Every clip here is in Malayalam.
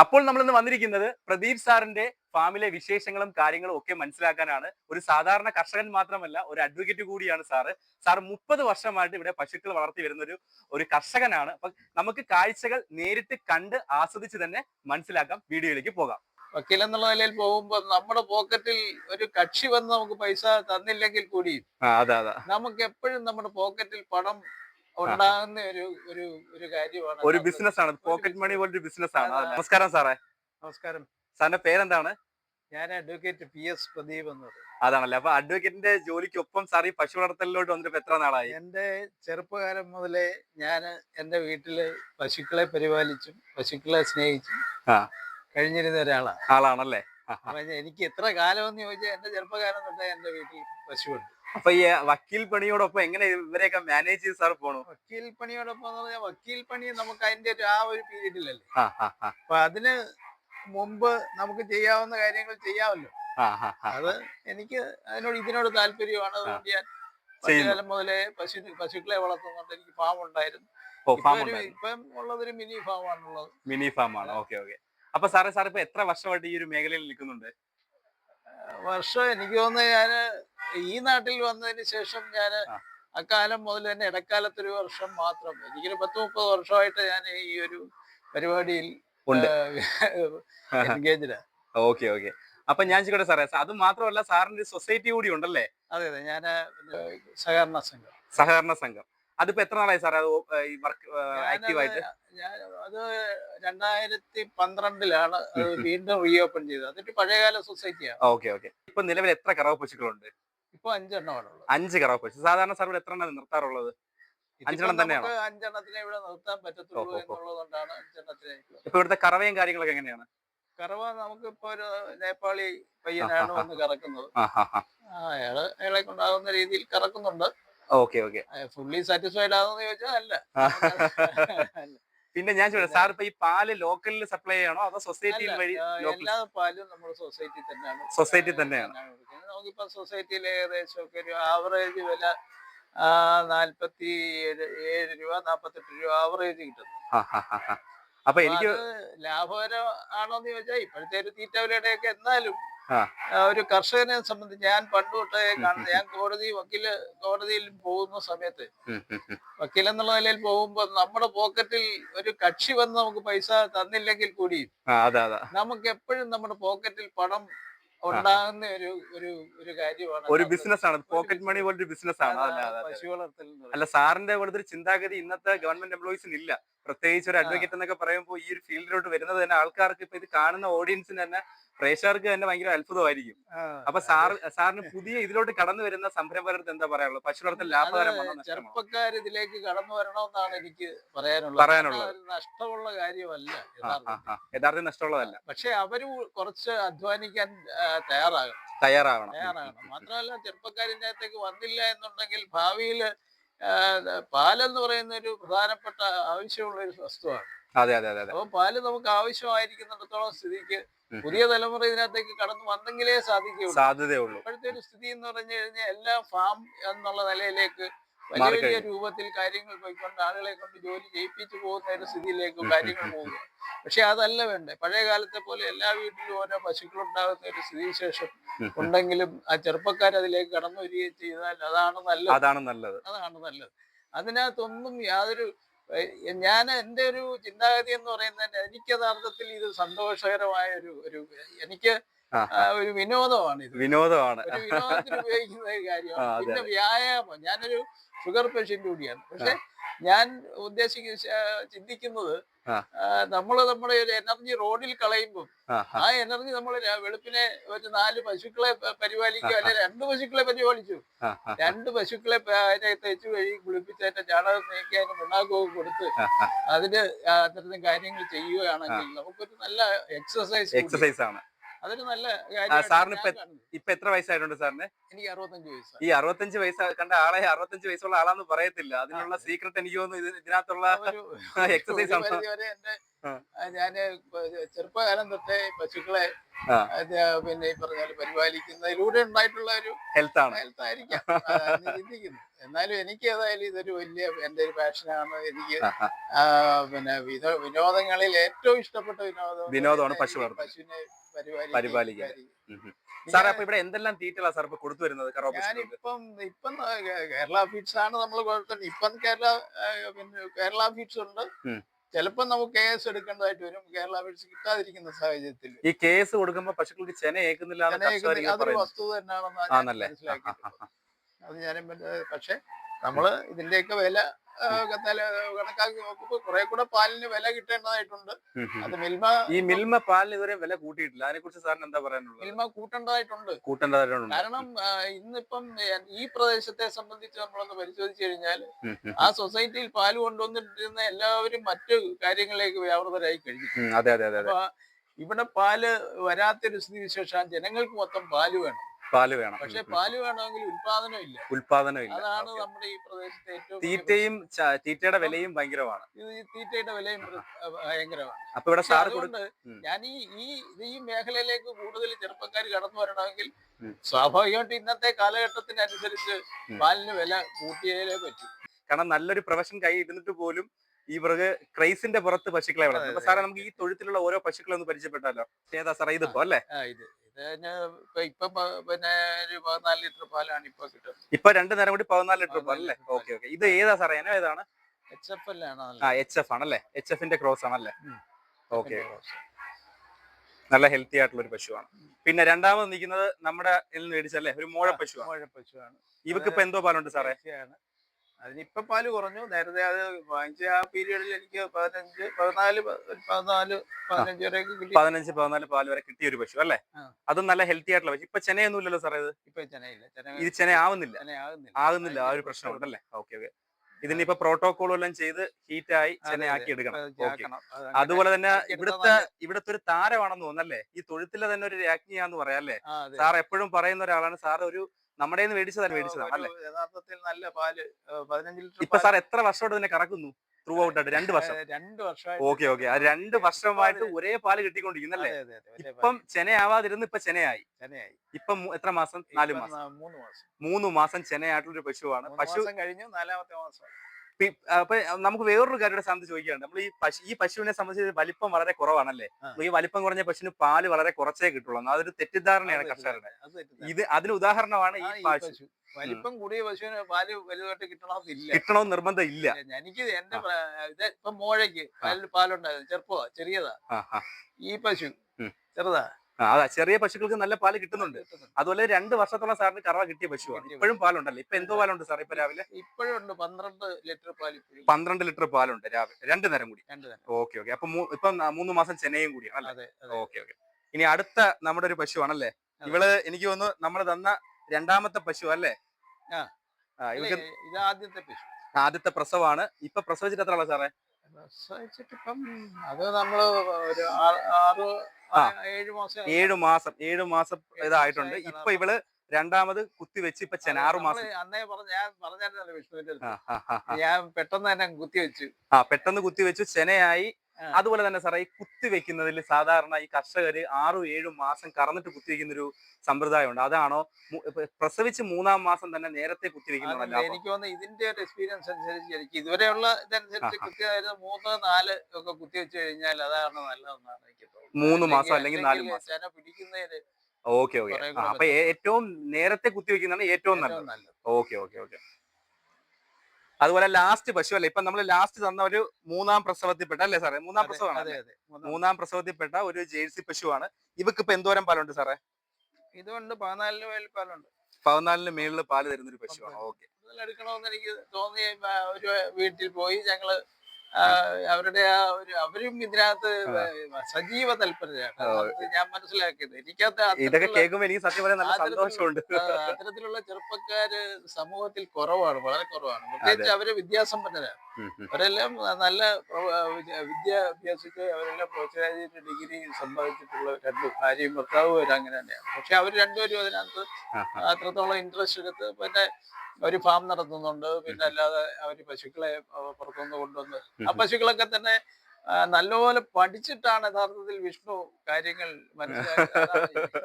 അപ്പോൾ നമ്മൾ ഇന്ന് വന്നിരിക്കുന്നത് പ്രദീപ് സാറിന്റെ ഫാമിലെ വിശേഷങ്ങളും കാര്യങ്ങളും ഒക്കെ മനസ്സിലാക്കാനാണ്. ഒരു സാധാരണ കർഷകൻ മാത്രമല്ല ഒരു അഡ്വക്കേറ്റ് കൂടിയാണ് സാറ്. സാർ മുപ്പത് വർഷമായിട്ട് ഇവിടെ പശുക്കൾ വളർത്തി വരുന്ന ഒരു ഒരു കർഷകനാണ്. അപ്പൊ നമുക്ക് കാഴ്ചകൾ നേരിട്ട് കണ്ട് ആസ്വദിച്ച് തന്നെ മനസ്സിലാക്കാം. വീഡിയോയിലേക്ക് പോകാം. വക്കീൽ എന്നുള്ള നിലയിൽ പോകുമ്പോൾ നമ്മുടെ പോക്കറ്റിൽ ഒരു കക്ഷി വന്ന് നമുക്ക് പൈസ തന്നില്ലെങ്കിൽ കൂടി നമുക്ക് എപ്പോഴും നമ്മുടെ പോക്കറ്റിൽ പണം ഉണ്ടാകുന്ന ഒരു ഒരു ഒരു കാര്യമാണ് ഒരു ബിസിനസ് ആണ്. പോക്കറ്റ് മണി പോലൊരു ബിസിനസ് ആണ്. നമസ്കാരം സാറേ. നമസ്കാരം. സാറിന്റെ പേരെന്താണ്? ഞാൻ അഡ്വക്കേറ്റ് പി എസ് പ്രദീപ് എന്നത് അതാണല്ലേ. അപ്പൊ അഡ്വക്കേറ്റിന്റെ ജോലിക്കൊപ്പം സാർ ഈ പശു വളർത്തലിലോട്ട് വന്നിട്ട് എത്ര നാളായി? എന്റെ ചെറുപ്പകാലം മുതലേ ഞാൻ എന്റെ വീട്ടിൽ പശുക്കളെ പരിപാലിച്ചും പശുക്കളെ സ്നേഹിച്ചും. കഴിഞ്ഞിരുന്ന ഒരാളാണ്. ആളാണല്ലേ. എനിക്ക് എത്ര കാലം എന്ന് ചോദിച്ചാൽ എന്റെ ചെറുപ്പകാലം തൊട്ടേ എന്റെ വീട്ടിൽ പശുവുണ്ട്. അപ്പൊ ഈ വക്കീൽ പണിയോടൊപ്പം എങ്ങനെ ഇവരെയൊക്കെ മാനേജ് ചെയ്ത് സാർ പോണു? വക്കീൽ പണിയോടൊപ്പം എന്ന് പറഞ്ഞാൽ വക്കീൽ പണി നമുക്ക് അതിന്റെ ഒരു ആ ഒരു പീരീഡിലല്ലേ അപ്പൊ അതിന് മുമ്പ് നമുക്ക് ചെയ്യാവുന്ന കാര്യങ്ങൾ ചെയ്യാമല്ലോ. അത് എനിക്ക് അതിനോട് ഇതിനോട് താല്പര്യമാണ്. അതുകൊണ്ട് ഞാൻ മുതലേ പശു പശുക്കളെ വളർത്തുന്നുണ്ട്. എനിക്ക് ഫാം ഉണ്ടായിരുന്നു. ഇപ്പം ഉള്ളതൊരു മിനി ഫാം ആണുള്ളത്. മിനി ഫാം ആണ്. Okay okay. അപ്പൊ സാറേ സാർ ഇപ്പൊ എത്ര വർഷമായിട്ട് ഈ ഒരു മേഖലയിൽ നിൽക്കുന്നുണ്ട്? വർഷം എനിക്ക് തോന്നുന്നത് ഞാൻ ഈ നാട്ടിൽ വന്നതിന് ശേഷം ഞാൻ. അക്കാലം മുതൽ തന്നെ ഇടക്കാലത്തൊരു വർഷം മാത്രം. എനിക്കൊരു പത്ത് മുപ്പത് വർഷമായിട്ട് ഞാൻ ഈ ഒരു പരിപാടിയിൽ ഓക്കെ ഓക്കെ. അപ്പൊ ഞാൻ ചോദിക്കട്ടെ സാറേ അത് മാത്രമല്ല സാറിന്റെ സൊസൈറ്റി കൂടി ഉണ്ടല്ലേ? അതെ അതെ. ഞാൻ സഹകരണ സംഘം. സഹകരണ സംഘം. അതിപ്പോ എത്ര നാളായി സാറേ? അത് ഈ വർക്ക് ആക്റ്റീവ് ആയിട്ട് ഞാൻ അത് രണ്ടായിരത്തി പന്ത്രണ്ടിലാണ് അത് വീണ്ടും റീഓപ്പൺ ചെയ്തത്. അതൊരു പഴയകാല സൊസൈറ്റിയാണ്. Okay okay. ഇപ്പൊ നിലവിൽ എത്ര കറവ പശുക്കളുണ്ട് ഇപ്പൊ അഞ്ചെണ്ണമാണുള്ളത്. അഞ്ച് കറവ പശു സാധാരണ സാർ ഇവിടെ എത്ര എണ്ണം നിർത്താറുള്ളത്? അഞ്ചെണ്ണം തന്നെയാണോ? നമുക്ക് അഞ്ചെണ്ണത്തിനെ ഇവിടെ നിർത്താൻ പറ്റത്തുള്ളൂ എന്നുള്ളതുകൊണ്ടാണ് അഞ്ചെണ്ണത്തിനെ ഇപ്പൊ ഇവിടുത്തെ കറവയും കാര്യങ്ങളൊക്കെ എങ്ങനെയാണ്? കറവ നമുക്കിപ്പോ ഒരു നേപ്പാളി പയ്യനാണ്. വന്ന് കറക്കുന്നത്. അയാൾ അയാളെ കൊണ്ടാകുന്ന രീതിയിൽ കറക്കുന്നുണ്ട്. ഓക്കെ ഓക്കെ ഫുള്ളി സാറ്റിസ്ഫൈഡ് ആണെന്ന് ചോദിച്ചാൽ അല്ല. പിന്നെ ഞാൻ ചോദിച്ചു സാർ ഇപ്പൊ ഈ പാൽ ലോക്കലിൽ സപ്ലൈ ചെയ്യണോ അതോ സൊസൈറ്റി വഴി എല്ലാ പാലും നമ്മുടെ സൊസൈറ്റി തന്നെയാണ് സൊസൈറ്റി തന്നെയാണ്. നമുക്കിപ്പോ സൊസൈറ്റിയിൽ ഏകദേശം ഒക്കെ ഒരു ആവറേജ് വില നാല്പത്തി ഏഴ് രൂപ നാപ്പത്തെട്ട് രൂപ ആവറേജ് കിട്ടും. അപ്പൊ എനിക്ക് ലാഭകരം ആണോന്ന് ചോദിച്ചാൽ ഇപ്പോഴത്തെ ഒരു തീറ്റ വിലയുടെ ഒക്കെ എന്നാലും ഒരു കർഷകനെ സംബന്ധിച്ച് ഞാൻ പണ്ട് തൊട്ടേ കാണുന്നത്. ഞാൻ കോടതി വക്കീൽ കോടതിയിൽ പോകുന്ന സമയത്ത്. വക്കീൽ എന്നുള്ള നിലയിൽ പോകുമ്പോൾ നമ്മുടെ പോക്കറ്റിൽ ഒരു കക്ഷി വന്ന് നമുക്ക് പൈസ തന്നില്ലെങ്കിൽ കൂടി നമുക്ക് എപ്പോഴും നമ്മുടെ പോക്കറ്റിൽ പണം ഉണ്ടാകുന്ന ഒരു ഒരു ഒരു കാര്യമാണ്. ഒരു ബിസിനസ് ആണ് പോക്കറ്റ് മണി പോലൊരു ബിസിനസ് ആണ് അല്ല സാറിന്റെ പോലത്തെ ഒരു ചിന്താഗതി ഇന്നത്തെ ഗവൺമെന്റ് എംപ്ലോയീസിന് ഇല്ല പ്രത്യേകിച്ച് ഒരു. അഡ്വക്കേറ്റ് എന്നൊക്കെ പറയുമ്പോൾ ഈ ഒരു ഫീൽഡിലോട്ട് വരുന്നത് തന്നെ ആൾക്കാർക്ക് ഇപ്പൊ ഇത് കാണുന്ന ഓഡിയൻസിന് തന്നെ പ്രേക്ഷകർക്ക് തന്നെ ഭയങ്കര അത്ഭുതമായിരിക്കും. അപ്പൊ സാർ സാറിന് പുതിയ ഇതിലോട്ട് കടന്നു വരുന്ന സംരംഭകർക്ക് എന്താ പറയാനുള്ളത്? പശു വളർത്തൽ ലാഭകരമാണോ ചെറുപ്പക്കാർ ഇതിലേക്ക് കടന്നു വരണമെന്നാണ് എനിക്ക് പറയാനുള്ളത്. പറയാനുള്ളത്. നഷ്ടമുള്ള കാര്യമല്ല യഥാർത്ഥം യഥാർത്ഥത്തിൽ. നഷ്ടമുള്ളതല്ല. പക്ഷെ അവർ കുറച്ച് അധ്വാനിക്കാൻ തയ്യാറാകണം. തയ്യാറാകണം. തയ്യാറാകണം മാത്രമല്ല ചെറുപ്പക്കാരിന്റെ അകത്തേക്ക് വന്നില്ല എന്നുണ്ടെങ്കിൽ ഭാവിയിൽ പാലെന്ന് പറയുന്ന ഒരു പ്രധാനപ്പെട്ട ആവശ്യമുള്ള ഒരു വസ്തുവാണ്. അതെ അതെ അതെ അപ്പോൾ അപ്പൊ പാൽ നമുക്ക് ആവശ്യമായിരിക്കുന്നിടത്തോളം സ്ഥിതിക്ക് പുതിയ തലമുറ ഇതിനകത്തേക്ക് കടന്നു വന്നെങ്കിലേ സാധിക്കുകയുള്ളൂ. സാധ്യതയുള്ളൂ. ഇപ്പോഴത്തെ ഒരു സ്ഥിതി എന്ന് പറഞ്ഞു കഴിഞ്ഞാൽ എല്ലാ ഫാം എന്നുള്ള നിലയിലേക്ക് വലിയ വലിയ രൂപത്തിൽ കാര്യങ്ങൾ പോയിക്കൊണ്ട് ആളുകളെ കൊണ്ട് ജോലി ചെയ്യിപ്പിച്ചു പോകുന്ന ഒരു സ്ഥിതിയിലേക്ക് കാര്യങ്ങൾ പോകുന്നു. പക്ഷെ അതല്ല വേണ്ടേ? പഴയ കാലത്തെ പോലെ എല്ലാ വീട്ടിലും ഓരോ പശുക്കളുണ്ടാകുന്ന ഒരു സ്ഥിതിവിശേഷം. ഉണ്ടെങ്കിലും ആ ചെറുപ്പക്കാർ അതിലേക്ക് കടന്നു വരികയും ചെയ്താൽ അതാണ് നല്ലത്. അതാണ് നല്ലത്. അതാണ് നല്ലത്. അതിനകത്തൊന്നും യാതൊരു ഞാൻ എന്റെ ഒരു ചിന്താഗതി എന്ന് പറയുന്നത് എനിക്ക് യഥാർത്ഥത്തിൽ ഇത് സന്തോഷകരമായ ഒരു ഒരു എനിക്ക് ഒരു വിനോദമാണ് ഇത് വിനോദമാണ്. ഒരു വിനോദത്തിന് ഉപയോഗിക്കുന്ന ഒരു കാര്യമാണ്. പിന്നെ വ്യായാമം. ഞാനൊരു ഷുഗർ പേഷ്യന്റ് കൂടിയാണ് പക്ഷെ ഞാൻ ഉദ്ദേശിക്കുന്ന ചിന്തിക്കുന്നത് നമ്മൾ നമ്മൾ നമ്മുടെ ഒരു എനർജി റോഡിൽ കളയുമ്പോൾ ആ, എനർജി നമ്മൾ വെളുപ്പിനെ വെച്ച് നാല് പശുക്കളെ പരിപാലിക്കുക അല്ലെ രണ്ട് പശുക്കളെ പരിപാലിച്ചു. രണ്ട് പശുക്കളെ അതിനെ തെച്ചു കഴുകി കുളിപ്പിച്ച് അതിന്റെ ചാണകം നീക്കി അതിന് പിണ്ണാക്കവും കൊടുത്ത്. അതിന് അത്തരത്തിൽ കാര്യങ്ങൾ ചെയ്യുകയാണെങ്കിൽ നമുക്കൊരു നല്ല എക്സസൈസ് എക്സസൈസ് ആണ്. അതൊരു നല്ല സാറിന് ഇപ്പൊ ഞാൻ ഇപ്പൊ എത്ര വയസ്സായിട്ടുണ്ട് സാറിന്? എനിക്ക് അറുപത്തഞ്ച് വയസ്സ് ഈ അറുപത്തഞ്ച് വയസ്സ് കണ്ട ആളെ അറുപത്തഞ്ച് വയസ്സുള്ള ആളാന്ന് പറയത്തില്ല. അതിനുള്ള സീക്രട്ട് എനിക്ക് തോന്നുന്നു ഇത് ഇതിനകത്തുള്ള എക്സസൈസ് ആണ്. ഞാൻ ചെറുപ്പകാലം തൊട്ടേ പശുക്കളെ പിന്നെ ഈ പറഞ്ഞ പോലെ പരിപാലിക്കുന്നതിലൂടെ ഉണ്ടായിട്ടുള്ള ഒരു ഹെൽത്ത് ആണ്. ഹെൽത്ത് ആയിരിക്കാം ചിന്തിക്കുന്നത് എന്ന് എന്നാലും എനിക്ക് ഏതായാലും ഇതൊരു വലിയ എന്റെ ഒരു പാഷനാണ്. എനിക്ക് പിന്നെ വിനോദങ്ങളിൽ ഏറ്റവും ഇഷ്ടപ്പെട്ട വിനോദം വിനോദമാണ് പശു. പശുവിനെ പരിപാലിക്കുക, സാർ അപ്പൊ ഇവിടെ എന്തെല്ലാം തീറ്റകളാ സാർ ഇപ്പൊ കൊടുത്തു വരുന്നത് ഞാനിപ്പം ഇപ്പം കേരള ഫീഡ്സ് ആണ് നമ്മൾ കൊടുത്തത് ഇപ്പം കേരള പിന്നെ കേരള ഫീഡ്സ് ഉണ്ട്. ചിലപ്പോൾ നമുക്ക് കേസ് എടുക്കേണ്ടതായിട്ട് വരും. കേരള അപേക്ഷ കിട്ടാതിരിക്കുന്ന സാഹചര്യത്തിൽ ഈ കേസ് കൊടുക്കുമ്പോ പശുക്കൾക്ക് ചെന ഏക്കുന്നില്ല അതൊരു വസ്തുത തന്നെയാണെന്ന് മനസ്സിലാക്കി. അത് ഞാനും പക്ഷെ നമ്മൾ ഇതിന്റെയൊക്കെ വില കണക്കാക്കി നോക്കുമ്പോൾ കുറെ കൂടെ പാലിന് വില കിട്ടേണ്ടതായിട്ടുണ്ട്. അത് മിൽമ ഈ മിൽമ പാലിന് ഇതുവരെ വില കൂട്ടിയിട്ടില്ല. അതിനെ കുറിച്ച് സാറിന് എന്താ പറയാനുള്ളത്? മിൽമ കൂട്ടേണ്ടതായിട്ടുണ്ട്. കൂട്ടേണ്ടതായിട്ടുണ്ട്. കാരണം ഇന്നിപ്പം ഈ പ്രദേശത്തെ സംബന്ധിച്ച് നമ്മളൊന്ന് പരിശോധിച്ചു കഴിഞ്ഞാൽ. ആ സൊസൈറ്റിയിൽ പാൽ കൊണ്ടുവന്നിട്ടിരുന്ന എല്ലാവരും മറ്റു കാര്യങ്ങളിലേക്ക് വ്യാപൃതരായി കഴിഞ്ഞു. അതെ അതെ അതെ ഇവിടെ പാൽ വരാത്തൊരു സ്ഥിതി വിശേഷം ജനങ്ങൾക്ക് മൊത്തം പാൽ വേണം. പാൽ വേണം. പക്ഷെ. പാൽ വേണമെങ്കിൽ ഉൽപാദനം ഇല്ല. ഉൽപാദനം ഇല്ല. അതാണ് നമ്മുടെ ഈ പ്രദേശത്തെ ഏറ്റവും തീറ്റയും തീറ്റയുടെ വിലയും ഭയങ്കരമാണ്. ഇത് ഈ തീറ്റയുടെ വിലയും ഭയങ്കരമാണ്. അപ്പൊ ഇവിടെ സാർ ഞാൻ ഈ ഈ ഈ മേഖലയിലേക്ക് കൂടുതൽ ചെറുപ്പക്കാർ കടന്നു വരണമെങ്കിൽ. സ്വാഭാവികമായിട്ട് ഇന്നത്തെ കാലഘട്ടത്തിനനുസരിച്ച്. പാലിന് വില കൂട്ടിയതിലേ പറ്റൂ. കാരണം നല്ലൊരു പ്രൊഫഷൻ കൈ ഇരുന്നിട്ട് പോലും ഇവർക്ക് ക്രൈസിന്റെ പുറത്ത് പശുക്കളെ വളർത്തും. സാറേ നമുക്ക് ഈ തൊഴുത്തിലുള്ള ഓരോ പശുക്കളെ ഒന്ന് പരിചയപ്പെട്ടാലോ. ഏതാ സാറേ ഇതിപ്പോ അല്ലേ ഇത്. ഇപ്പൊ പിന്നെ ഒരു പതിനാല് ലിറ്റർ പാലാണ് ഇപ്പൊ കിട്ടുന്നത്. ഇപ്പൊ രണ്ടു നേരം കൂടി പതിനാല് ലിറ്റർ പാലല്ലേ അല്ലേ. Okay okay. ഇത് ഏതാ സാറേ? ഇനം ഏതാണ്? എച്ച് എഫ് ആ എച്ച് എഫ് ആണല്ലേ? എച്ച് എഫിന്റെ ക്രോസ് ആണല്ലേ. ഓക്കെ. നല്ല ഹെൽത്തി ആയിട്ടുള്ള ഒരു പശുവാണ് പിന്നെ രണ്ടാമത് നിൽക്കുന്നത് നമ്മുടെ മേടിച്ചല്ലേ ഒരു മോഴ പശുവാണ് മുഴപ്പശുവാണ്. ഇവക്ക് ഇപ്പൊ എന്തോ പാലുണ്ട് സാറേ? ആണ് അതിനിപ്പൊ പാൽ കുറഞ്ഞു. നേരത്തെ അത് വാങ്ങിച്ച ആ പീരീഡിൽ എനിക്ക് പതിനഞ്ച് പതിനാല് പതിനാല് പതിനഞ്ച് വരെ കിട്ടി. പതിനഞ്ച് പതിനാല് പാൽ വരെ കിട്ടിയ ഒരു പശു അല്ലേ? അത് നല്ല ഹെൽത്തി ആയിട്ടുള്ള പശു. ഇപ്പൊ ചെനയൊന്നും ഇല്ലല്ലോ സാറേ ഇത്? ഇപ്പൊ ചെനയില്ല. ചെന ഇത് ചെന ആവുന്നില്ല ആകുന്നില്ല. ആ ഒരു പ്രശ്നമുണ്ടല്ലേ ഓക്കെ ഓക്കെ ഇതിനിപ്പോ പ്രോട്ടോകോൾ എല്ലാം ചെയ്ത് ഹീറ്റായി അതെ. എടുക്കണം. അതുപോലെ തന്നെ ഇവിടുത്തെ ഇവിടുത്തെ ഒരു താരമാണെന്ന് തോന്നുന്നല്ലേ ഈ തൊഴുത്തിലെ തന്നെ ഒരു രാജ്ഞിയാന്ന് പറയാം അല്ലേ? സാർ എപ്പോഴും പറയുന്ന ഒരാളാണ്. സാർ ഒരു നമ്മുടെ മേടിച്ചതാണ് മേടിച്ചതാണ് അല്ലേ? യഥാർത്ഥത്തിൽ നല്ല പാൽ പതിനഞ്ച് ലിറ്റർ ഇപ്പൊ സാർ എത്ര വർഷമായിട്ട് തന്നെ കറക്കുന്നു? ത്രൂ ഔട്ട് ആയിട്ട് രണ്ട് വർഷം. രണ്ട് വർഷം ഓക്കെ ഓക്കെ. ആ രണ്ട് വർഷമായിട്ട് ഒരേ പാൽ കിട്ടിക്കൊണ്ടിരിക്കുന്നല്ലേ? ഇപ്പം ചെനയാവാതിരുന്ന് ഇപ്പൊ ചെനയായി. ചെനയായി. ഇപ്പം എത്ര മാസം? നാല് മാസം. മൂന്ന് മാസം. മൂന്ന് മാസം ചെനയായിട്ടുള്ള ഒരു പശുവാണ് പശു കഴിഞ്ഞു നാലാമത്തെ മാസം. അപ്പൊ നമുക്ക് വേറൊരു കാര്യയുടെ സ്ഥാനത്ത് ചോദിക്കുകയാണ് നമ്മൾ ഈ പശു ഈ പശുവിനെ സംബന്ധിച്ച് വലിപ്പം വളരെ കുറവാണല്ലേ? ഈ വലിപ്പം കുറഞ്ഞ പശുവിന് പാൽ വളരെ കുറച്ചേ കിട്ടുള്ളൂ. അതൊരു തെറ്റിദ്ധാരണയാണ് കർഷകരുടെ. ഇത് അതിന് ഉദാഹരണമാണ് ഈ പശു. വലിപ്പം കൂടിയ പശുവിന് പാൽ വലുതായിട്ട് കിട്ടണമെന്നില്ല. കിട്ടണമെന്ന് നിർബന്ധം ഇല്ല എനിക്ക് എന്റെ ഇത് ഇപ്പൊ മോഴയ്ക്ക് പാലിൽ പാലുണ്ടായിരുന്നു ചെറുപ്പമാ ചെറിയതാ. ഈ പശു. ചെറുതാ. അതാ ചെറിയ പശുക്കൾക്ക് നല്ല പാൽ കിട്ടുന്നുണ്ട്. അതുപോലെ രണ്ട് വർഷത്തോളം സാറിന് കറവ കിട്ടിയ പശുവാണ്. ഇപ്പോഴും പാലുണ്ടല്ലോ. ഇപ്പൊ എന്തോ പാലുണ്ട് സാർ ഇപ്പൊ രാവിലെ? ഇപ്പോഴുണ്ട്. പന്ത്രണ്ട് ലിറ്റർ പാൽ പന്ത്രണ്ട് ലിറ്റർ പാലുണ്ട് രാവിലെ. രണ്ടു നേരം കൂടി. Okay okay. അപ്പൊ ഇപ്പൊ മൂന്ന് മാസം ചെന്നൈയും കൂടി അല്ലേ? Okay okay. ഇനി അടുത്ത നമ്മുടെ ഒരു പശുവാണല്ലേ. ഇവൾ എനിക്ക് തോന്നുന്നു നമ്മൾ തന്ന രണ്ടാമത്തെ പശു അല്ലേ? ആദ്യത്തെ പശു. ആദ്യത്തെ പ്രസവമാണ് ഇപ്പൊ പ്രസവിച്ചിട്ട് എത്ര സാറേ? പ്രസവിച്ചിട്ടിപ്പം അത് നമ്മൾ ഒരു ആറ്. ഏഴ് മാസം ഏഴു മാസം ഏഴു മാസം ഏഴ് ഇതായിട്ടുണ്ട്. ഇപ്പൊ ഇവൾ രണ്ടാമത് കുത്തിവെച്ച് ഇപ്പൊ ചെനാറു മാസം. അന്നേ പറഞ്ഞു ഞാൻ പറഞ്ഞായിരുന്നല്ലോ വിഷ്ണുവിന്റെ. ഞാൻ പെട്ടെന്ന് തന്നെ കുത്തി വെച്ചു. ആ പെട്ടെന്ന് കുത്തിവെച്ചു ചെനയായി. അതുപോലെ തന്നെ സാറേ ഈ കുത്തിവെക്കുന്നതിൽ സാധാരണ ഈ കർഷകർ ആറും ഏഴും മാസം കറന്നിട്ട് കുത്തിവെക്കുന്ന ഒരു സമ്പ്രദായമുണ്ട്. അതാണോ പ്രസവിച്ച് മൂന്നാം മാസം തന്നെ നേരത്തെ കുത്തിവെക്കുന്നതല്ല എനിക്ക് തോന്നുന്നു ഇതിന്റെ ഒരു എക്സ്പീരിയൻസ് അനുസരിച്ച് എനിക്ക് ഇതുവരെയുള്ള ഇതനുസരിച്ച്. കൃത്യമായിട്ട് മൂന്ന് നാല് ഒക്കെ കുത്തി വെച്ച് കഴിഞ്ഞാൽ അതാണ് നല്ലതെന്നാണ് എനിക്ക് തോന്നുന്നത്. മൂന്ന് മാസം അല്ലെങ്കിൽ നാല് മാസം. പിടിക്കുന്നതിന് ഓക്കെ ഓക്കെ. അപ്പൊ ഏറ്റവും നേരത്തെ കുത്തിവെക്കുന്നതാണ് വെക്കുന്നതാണ് ഏറ്റവും നല്ലത്. Okay okay okay. അതുപോലെ ലാസ്റ്റ് പശു അല്ലേ? ഇപ്പൊ നമ്മൾ ലാസ്റ്റ് തന്ന ഒരു മൂന്നാം പ്രസവത്തിൽപ്പെട്ട അല്ലേ സാറേ? മൂന്നാം പ്രസവമാണ് മൂന്നാം. പ്രസവത്തിൽപ്പെട്ട ഒരു ജേഴ്സി പശുവാണ്. ഇവക്ക് ഇപ്പൊ എന്തോരം പാലുണ്ട് സാറേ? ഇതുകൊണ്ട് പതിനാലിന് മേളിൽ പാലുണ്ട്. പതിനാലിന് മേളിൽ പാൽ തരുന്ന ഒരു പശുവാണ് ഓക്കെ. എടുക്കണമെന്ന് എനിക്ക് തോന്നി ഒരു വീട്ടിൽ പോയി ഞങ്ങൾ അവരുടെ ആ ഒരു അവരും ഇതിനകത്ത് സജീവ തൽപരരാണ് ഞാൻ മനസ്സിലാക്കിയത്. എനിക്കത് ഇതൊക്കെ കേൾക്കുമ്പോൾ എനിക്ക് സത്യം പറയാൻ നല്ല അത്തരത്തിലുള്ള- സന്തോഷമുണ്ട്. അത്തരത്തിലുള്ള ചെറുപ്പക്കാര് സമൂഹത്തിൽ കുറവാണ് വളരെ കുറവാണ്. പ്രത്യേകിച്ച് അവർ വിദ്യാസമ്പന്നരാണ്. അവരെല്ലാം നല്ല വിദ്യാഭ്യാസിച്ച് വിദ്യ വിദ്യ അവരെല്ലാം പോസ്റ്റ് ഡിഗ്രി സമ്പാദിച്ചിട്ടുള്ള രണ്ട് ഭാര്യയും ഭർത്താവും അവർ അങ്ങനെ തന്നെയാണ് പക്ഷെ അവർ രണ്ടുപേരും അതിനകത്ത്. അത്രത്തോളം ഇൻട്രസ്റ്റ് എടുത്ത് പിന്നെ ഒരു ഫാം നടത്തുന്നുണ്ട് പിന്നെ അല്ലാതെ അവർ പശുക്കളെ പുറത്തുനിന്ന് കൊണ്ടുവന്ന് ആ. പശുക്കളൊക്കെ തന്നെ നല്ലപോലെ പഠിച്ചിട്ടാണ് യഥാർത്ഥത്തിൽ വിഷ്ണു കാര്യങ്ങൾ മനസ്സിലാക്കിയത്.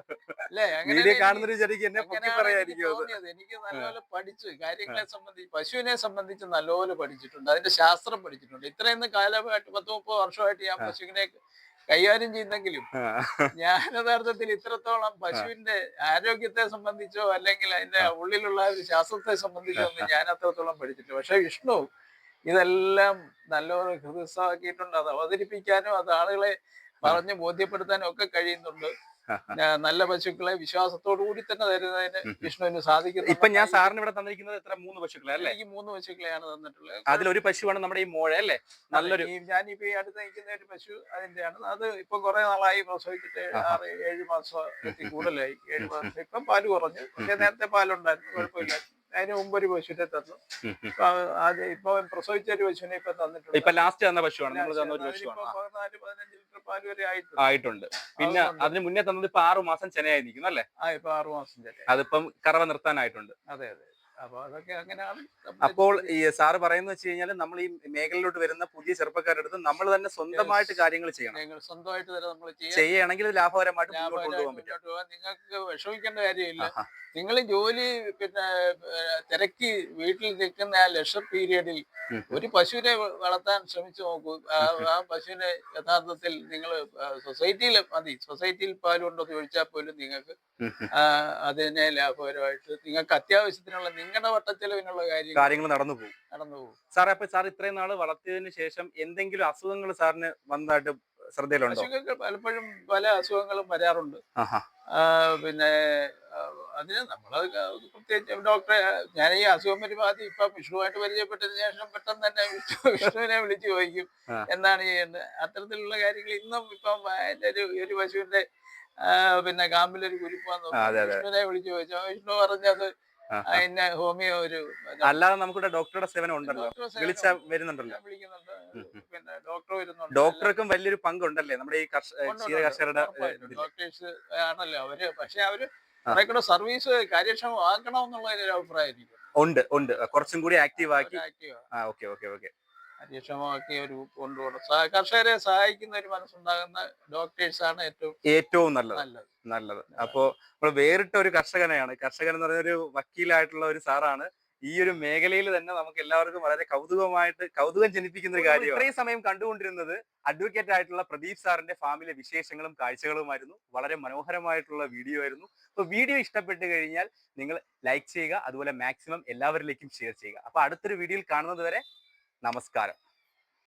എനിക്ക് നല്ലപോലെ പഠിച്ച്. കാര്യങ്ങളെ സംബന്ധിച്ച് പശുവിനെ സംബന്ധിച്ച് നല്ലപോലെ പഠിച്ചിട്ടുണ്ട്. അതിന്റെ ശാസ്ത്രം പഠിച്ചിട്ടുണ്ട്. ഇത്രയും കാലമായിട്ട് പത്ത് മുപ്പത് വർഷമായിട്ട് ഞാൻ. പശുവിനെ കൈകാര്യം ചെയ്യുന്നെങ്കിലും ഞാൻ യഥാർത്ഥത്തിൽ ഇത്രത്തോളം പശുവിന്റെ ആരോഗ്യത്തെ സംബന്ധിച്ചോ അല്ലെങ്കിൽ അതിന്റെ ഉള്ളിലുള്ള ഒരു ശാസ്ത്രത്തെ സംബന്ധിച്ചോ ഒന്നും ഞാൻ അത്രത്തോളം പഠിച്ചിട്ടില്ല. പക്ഷെ വിഷ്ണു ഇതെല്ലാം നല്ലപോലെ ഹൃദയസ്ഥാക്കിയിട്ടുണ്ട് അത് അവതരിപ്പിക്കാനും അത് ആളുകളെ പറഞ്ഞ് ബോധ്യപ്പെടുത്താനും ഒക്കെ കഴിയുന്നുണ്ട്. നല്ല പശുക്കളെ വിശ്വാസത്തോടു കൂടി തന്നെ തരുന്നതിന്. വിഷ്ണുവിന് സാധിക്കുന്നു. ഇപ്പൊ ഞാൻ സാറിന് ഇവിടെ തന്നിരിക്കുന്നത് എത്ര? മൂന്ന് പശുക്കളെ അല്ലേ? ഈ മൂന്ന് പശുക്കളെയാണ് തന്നിട്ടുള്ളത്. അതിലൊരു പശുവാണ് നമ്മുടെ ഈ മോഴ അല്ലേ? നല്ലൊരു ഞാൻ ഞാനിപ്പോ ഈ അടുത്ത് നിൽക്കുന്ന ഒരു പശു അതിന്റെയാണ് അത് ഇപ്പൊ കുറെ നാളായി പ്രസവിച്ചിട്ട് ആറ് ഏഴ് മാസം കൂടുതലായി ഏഴ് മാസം ഇപ്പം പാൽ കുറഞ്ഞു. പക്ഷെ നേരത്തെ പാലുണ്ടായിരുന്നു കുഴപ്പമില്ല അതിന് മുമ്പ് ഒരു പശുവിനെ തന്നു. അത്. ഇപ്പൊ പ്രസവിച്ച ഒരു പശുവിനെ ഇപ്പൊ തന്നിട്ടുണ്ട്. ഇപ്പൊ ലാസ്റ്റ് തന്ന പശുവാണ്. നമ്മൾ തന്ന ഒരു പശുവാണ്. പതിനാല് പതിനഞ്ച് ലിറ്റർ പാൽ വരെ ആയിട്ടുണ്ട്. ആയിട്ടുണ്ട്. പിന്നെ അതിന് മുന്നേ തന്നത് ഇപ്പൊ ആറു മാസം ചെനയായി നിൽക്കുന്നു അല്ലേ? ആ ഇപ്പൊ ആറു മാസം അതിപ്പം കറവ നിർത്താനായിട്ടുണ്ട്. അതെ അതെ. അപ്പൊ അതൊക്കെ അങ്ങനെയാണ് അപ്പോൾ ഈ സാറ് പറയുന്നത് വെച്ച് കഴിഞ്ഞാൽ നമ്മൾ ഈ മേഖലയിലോട്ട് വരുന്ന പുതിയ ചെറുപ്പക്കാരുടെ അടുത്ത് നമ്മൾ തന്നെ സ്വന്തമായിട്ട് കാര്യങ്ങൾ ചെയ്യണം. സ്വന്തമായിട്ട് തന്നെ നമ്മൾ ചെയ്യുകയാണെങ്കിൽ ലാഭകരമായിട്ട് മുന്നോട്ട് പോകാൻ നിങ്ങൾക്ക് വിഷമിക്കേണ്ട കാര്യമില്ല. നിങ്ങൾ ജോലി പിന്നെ തിരക്കി വീട്ടിൽ നിൽക്കുന്ന ആ ലക്ഷർ പീരീഡിൽ ഒരു പശുവിനെ വളർത്താൻ ശ്രമിച്ചു നോക്കൂ. ആ പശുവിനെ യഥാർത്ഥത്തിൽ നിങ്ങൾ സൊസൈറ്റിയിൽ മതി. സൊസൈറ്റിയിൽ പാലുണ്ടോ എന്ന് ചോദിച്ചാൽ പോലും നിങ്ങൾക്ക്. അതിനെ ലാഭകരമായിട്ട് നിങ്ങൾക്ക് അത്യാവശ്യത്തിനുള്ള നിങ്ങളുടെ വട്ടച്ചെലവിനുള്ള കാര്യങ്ങൾ കാര്യങ്ങൾ നടന്നു പോകും. നടന്നു പോകും. സാറേ അപ്പൊ സാർ ഇത്രയും നാൾ വളർത്തിയതിനു ശേഷം എന്തെങ്കിലും അസുഖങ്ങൾ സാറിന് വന്നതായിട്ട് ശ്രദ്ധയിലുണ്ടോ? അസുഖങ്ങൾ പലപ്പോഴും പല അസുഖങ്ങളും വരാറുണ്ട്. പിന്നെ അതിന് നമ്മൾ ക- പ്രത്യേകിച്ച് ഡോക്ടറെ ഞാൻ ഈ അസുഖം വരുമ്പോൾ ആദ്യം ഇപ്പൊ വിഷ്ണുവായിട്ട് പരിചയപ്പെട്ടതിന് ശേഷം പെട്ടെന്ന് തന്നെ വിഷ്ണു വിഷ്ണുവിനെ വിളിച്ചു ചോദിക്കും എന്താണ് ചെയ്യേണ്ടത് അത്തരത്തിലുള്ള കാര്യങ്ങൾ ഇന്നും ഇപ്പം എന്റെ ഒരു ഒരു പശുവിന്റെ പിന്നെ കാമ്പിലൊരു കുരിപ്പാന്ന്. വിഷ്ണുവിനെ വിളിച്ചു ചോദിച്ചു. വിഷ്ണു പറഞ്ഞത് അതിന്റെ ഹോമിയോ ഒരു അല്ലാതെ നമുക്കിവിടെ ഡോക്ടറുടെ സേവനം ഉണ്ടല്ലോ. വിളിച്ച വരുന്നുണ്ടല്ലോ. പിന്നെ ഡോക്ടർ വരുന്നുണ്ട്. ഡോക്ടർക്കും വലിയൊരു പങ്കുണ്ടല്ലേ? നമ്മുടെ ഈ ക്ഷീര കർഷകരുടെ. ഡോക്ടേഴ്സ് ആണല്ലോ അവർ. പക്ഷെ അവർ ആ. സർവീസ് കാര്യക്ഷമമാക്കണം എന്നുള്ള ഒരു അഭിപ്രായം എനിക്ക് ഉണ്ട് ഉണ്ട്. കുറച്ചും കൂടി ആക്റ്റീവ് ആക്കി. ആ. ഓക്കെ ഓക്കെ ഓക്കെ കാര്യക്ഷമമാക്കി ഒരു കൊണ്ടുപോകണം. കർഷകരെ സഹായിക്കുന്ന ഒരു മനസ്സുണ്ടാകുന്ന ആണ് ഏറ്റവും ഏറ്റവും നല്ലത്. നല്ലത്. നല്ലത്. അപ്പോ നമ്മൾ വേറിട്ട ഒരു കർഷകനെയാണ്. കർഷകൻ എന്ന് പറയുന്ന ഒരു വക്കീലായിട്ടുള്ള ഒരു സാറാണ്. ഈ ഒരു മേഖലയിൽ തന്നെ നമുക്ക് എല്ലാവർക്കും വളരെ കൗതുകമായിട്ട് കൗതുകം ജനിപ്പിക്കുന്ന ഒരു കാര്യം ഇത്രയും സമയം കണ്ടുകൊണ്ടിരുന്നത് അഡ്വക്കേറ്റ് ആയിട്ടുള്ള പ്രദീപ് സാറിന്റെ ഫാമിലെ വിശേഷങ്ങളും കാഴ്ചകളുമായിരുന്നു. വളരെ മനോഹരമായിട്ടുള്ള വീഡിയോ ആയിരുന്നു. അപ്പൊ വീഡിയോ ഇഷ്ടപ്പെട്ട് കഴിഞ്ഞാൽ നിങ്ങൾ ലൈക്ക് ചെയ്യുക അതുപോലെ മാക്സിമം എല്ലാവരിലേക്കും ഷെയർ ചെയ്യുക. അപ്പൊ അടുത്തൊരു വീഡിയോയിൽ കാണുന്നത് വരെ നമസ്കാരം.